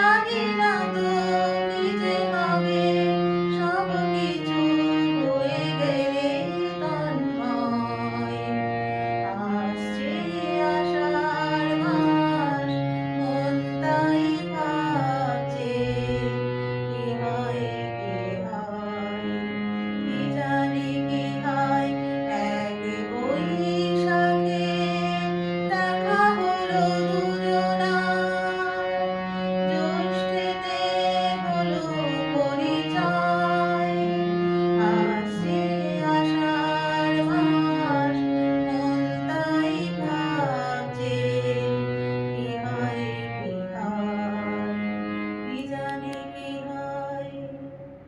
লাগিলা